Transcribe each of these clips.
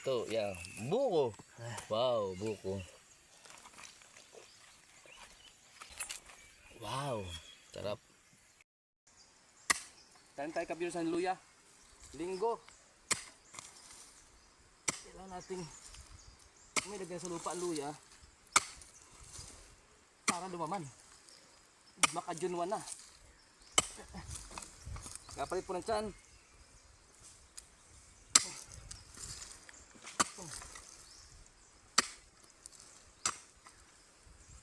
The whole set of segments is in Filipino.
Ito, yan. Buko. Wow, buko. Wow, sarap. Kain tayo kabiro sa luya. Linggo. Kailangan nating may lagyan sa lupa luya para lumaman. Makajunwan na. Kapalit po ng tiyan.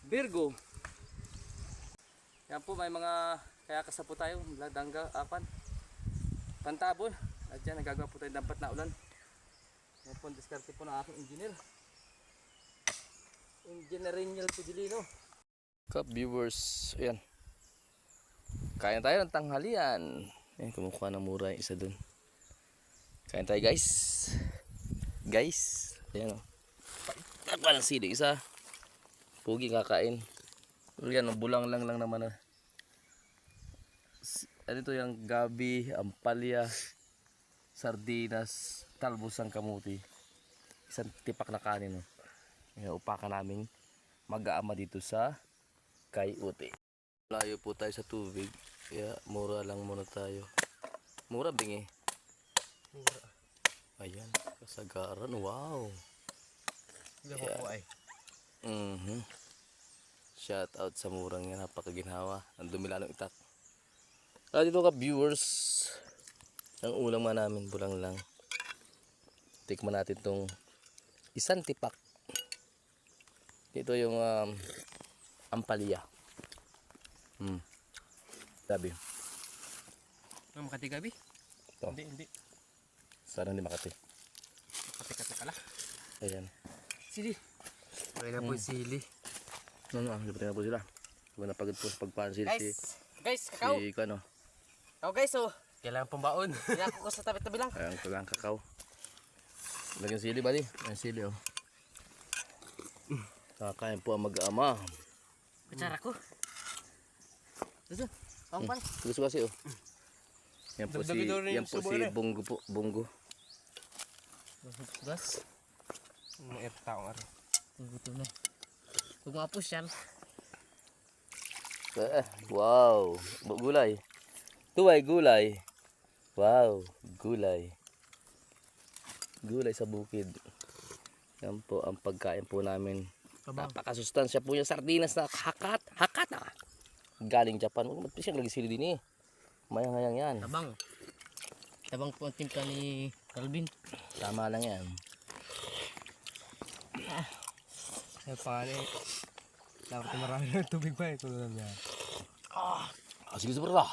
Virgo. Yan po may mga kaya kasa po tayo, ladangga, apan. Pantabon. At yan, nagagawa po tayo dampat na ulan. Yan po, ang diskarte po ng aking engineer. Engineer Reniel Pidilino. Cup viewers, ayan. Kain tayo ng tanghalian. Ayan, kumukuha ng mura yung isa dun. Kain tayo guys. Guys, ayan o. Tapa ng sili isa. Pugi kakain. Yan, oh, bulang lang lang naman. ah. Ano to yung gabi, ampalya, sardinas, talbos ng kamuti. Isang tipak na kanin. Oh. Ayan, upakan namin mag-aama dito sa kay Uti. Layo po tayo sa tubig. Kaya mura lang muna tayo. Mura bingi. Mura. Ayan, kasagaran. Wow. Hindi ako po ay. Mhm. Shout out sa murang yan. Napakaginhawa. Ang dumi lalong itak. Ah, dito ka viewers. Ang ulam nga namin, bulang lang. Tikman natin tong isang tipak. Dito yung um, ampalya. Hmm. Sabi. Ano makati gabi? Ito. Hindi, hindi. Sana hindi makati. Kati-kati pala. Ayan. Sili. Okay na po yung sili. Ano, ano, libre na po sila. Kung napagod po sa pagpansil si, Guys, guys, kakao. si, ano, Oh guys, oh. Kailangan pang baon. Kailangan ko sa tabi-tabi lang. Ayan, kagang kakao. Lagyan sili ba di? Ayan sili oh. Kakain po ang mag-ama. Kutsara ko. Gusto? Ang pan. Gusto kasi oh. Yan po si, yan po si. Bungo po. Bungo. Gas. Mga tao nga rin. Gutom na. Kung mga push yan. Wow. Gulay. Tuway gulay. Wow. Gulay. Gulay sa bukid. Yan po ang pagkain po namin. Kabang. Napakasustansya po yung sardinas na hakat. Hakat ah. Galing Japan. Huwag mo siyang lagi sili din eh. Mayang-hayang yan. Tabang. Tabang po ang timpla ni Calvin. Tama lang yan. Ay, pangalan eh. Dapat na marami ng tubig pa eh. Tulad niya. Ah, sige sobra.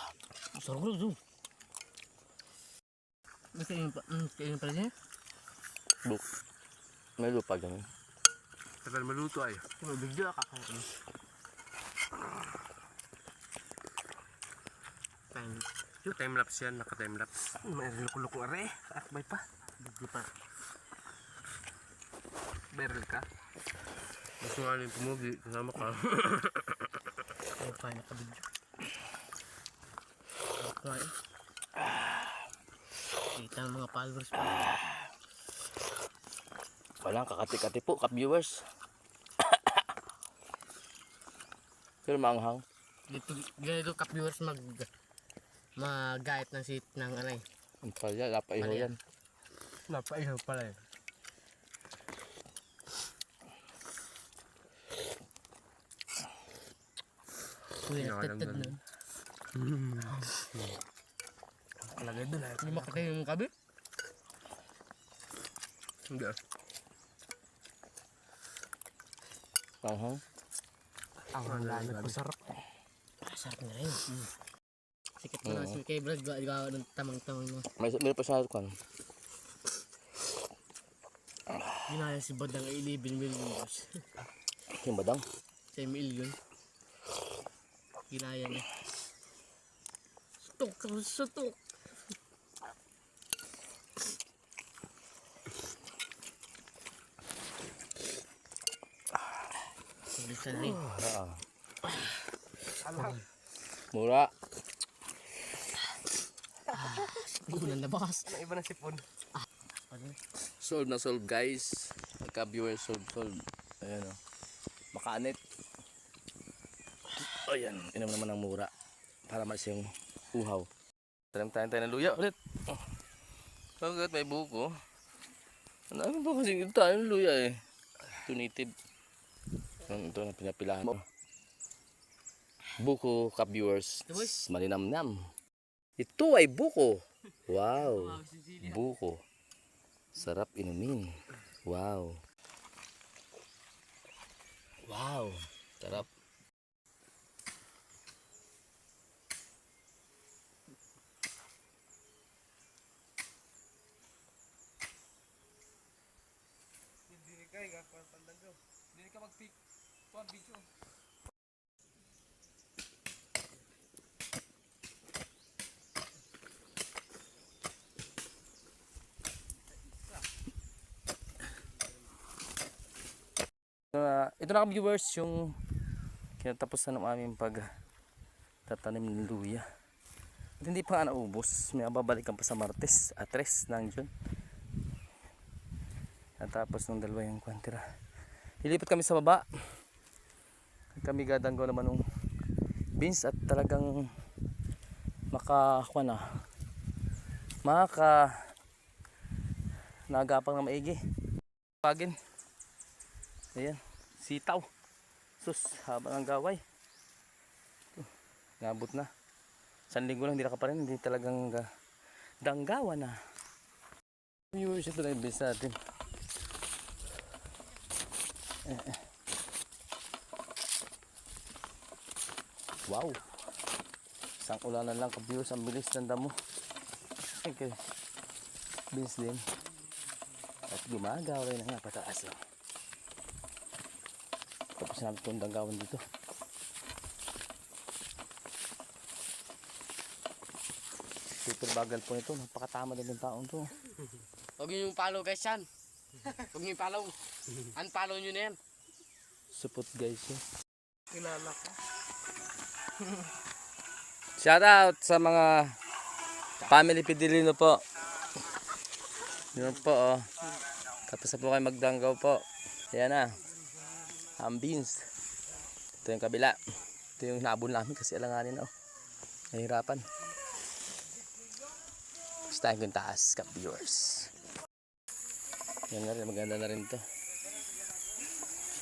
Sarap ko ito. Basta yun pa. Mm, kainin pala niya. Buk. May lupa ganun. Tagal maluto ay. Kung bigla kakain. Time. Yung time-lapse yan, naka-time-lapse. May luko-luko are. Akbay pa. Bigla pa. Barrel ka? Gusto nga rin pumugi, kasama ka. Ay, pa nakabidyo. Okay. Kita ang mga followers pa. Walang kakati-kati po, ka-viewers. Pero maanghang. Dito, ganito ka viewers mag magayat ng sit ng anay. Ang palya, lapaiho yan. Napaihaw pala eh. Uy, nagtagtag na. Lagay doon ah. Hindi makakain yung kabi? Hindi ah. Ang hanggang nagpasarap. Sarap na rin. Sikat mo na si kay Brad, gawa ng tamang-tamang mo. May, meron pa sa. Ginaya si Badang 11 million boss. Yung badang. 10 million. Ginaya niya. Sutok, sutok. Bisa na rin. Ah. Mura. Ulan na bakas. Ang iba na sipon. Solve na solve guys. Pagka viewers solve solve. Ayan o. Makaanit. Ayan. Inom naman ng mura. Para mas yung uhaw. Tanim tayo tayo ng luya ulit. Oh. Agad may buko. Ano ano ba kasi tayo ng luya eh. Ito, ito na pinapilahan mo. Buko ka viewers. Malinamnam. Ito ay buko. Wow. Buko. Sarap inumin. Wow. Wow. Sarap. Ka mag-pick. Tuwan, video. Uh, ito na viewers yung kinatapusan ng aming pag tatanim ng luya. At hindi pa nga naubos. May babalikan pa sa Martes at Tres ng June. At tapos nung dalawa yung kwantira. Ilipat kami sa baba. Kami gadanggo naman ng beans at talagang makakuha na. Maka nagapang na maigi. Pagin. Ayan, sitaw. Sus, haba ng gaway. Uh, Nabot na. San linggo lang, hindi naka pa rin. Hindi talagang ga, danggawa na. Viewers, ito na yung base natin. Eh, eh. Wow. Isang ulanan lang ka-viewers. Ang bilis ng damo. Okay. Beans din. At gumagaway na nga pataas. Oh. Tapos namin itong danggawan dito. Super bagal po ito. Napakatama din ng taong to. Huwag yung follow guys yan. Huwag niyo yung follow. Unfollow niyo na yan. Supot guys. Eh. Kilala ka. Shout out sa mga family Pidilino po. Yun po oh. Tapos na po kayo magdanggaw po. Ayan na. Ang beans. Ito yung kabila. Ito yung nabon namin kasi alanganin oh. Nahirapan. Tapos tayo kung taas ka viewers. Yan na rin. Maganda na rin to.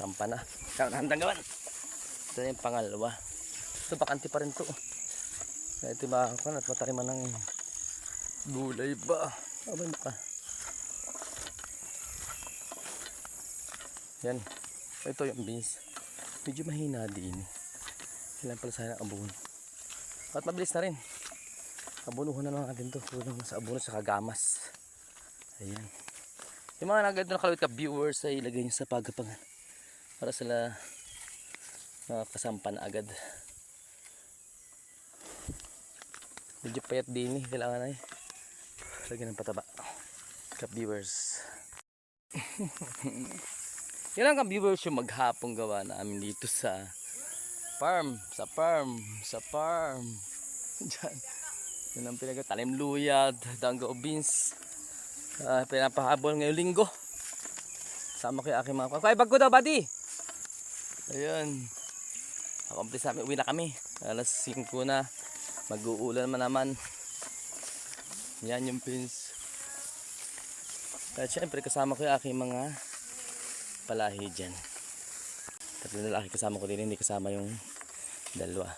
Sampa na. Ikaw na ang danggawan. Ito yung pangalawa. Ito bakanti pa rin to. Ito makakuha at matariman ng gulay ba? Abay mo ka. Yan. Ito yung beans. Medyo mahina din. Kailangan pala sana abon. At mabilis na rin. Abunuhan na lang natin to. Sa abono sa kagamas. Ayan. Yung mga nagagano na kalawit ka viewers ay ilagay nyo sa pagapangan. Para sila makakasampan agad. Medyo payat din eh. Kailangan na eh. Lagyan ng pataba. Cup viewers. Yan lang viewers yung maghapong gawa namin dito sa farm. Sa farm. Sa farm. Diyan. Yun ang pinagatanim luya, danggo beans. Uh, pinapahabol ngayong linggo. Sama ko yung aking mga Kaya bag ko daw, buddy. Ayun. Accomplish namin. Uwi na kami. Alas 5 na. Mag-uulan man naman. Yan yung pins. At syempre kasama ko yung aking mga palahi dyan. Tatlo na lalaki kasama ko din. Hindi kasama yung dalawa.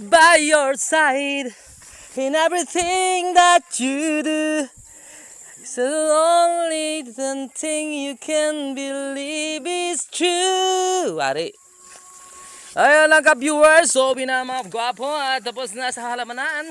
By your side in everything that you do. It's the only thing you can believe is true. Wari. Ayun lang ka viewers, so binama gwapo at tapos na sa halamanan.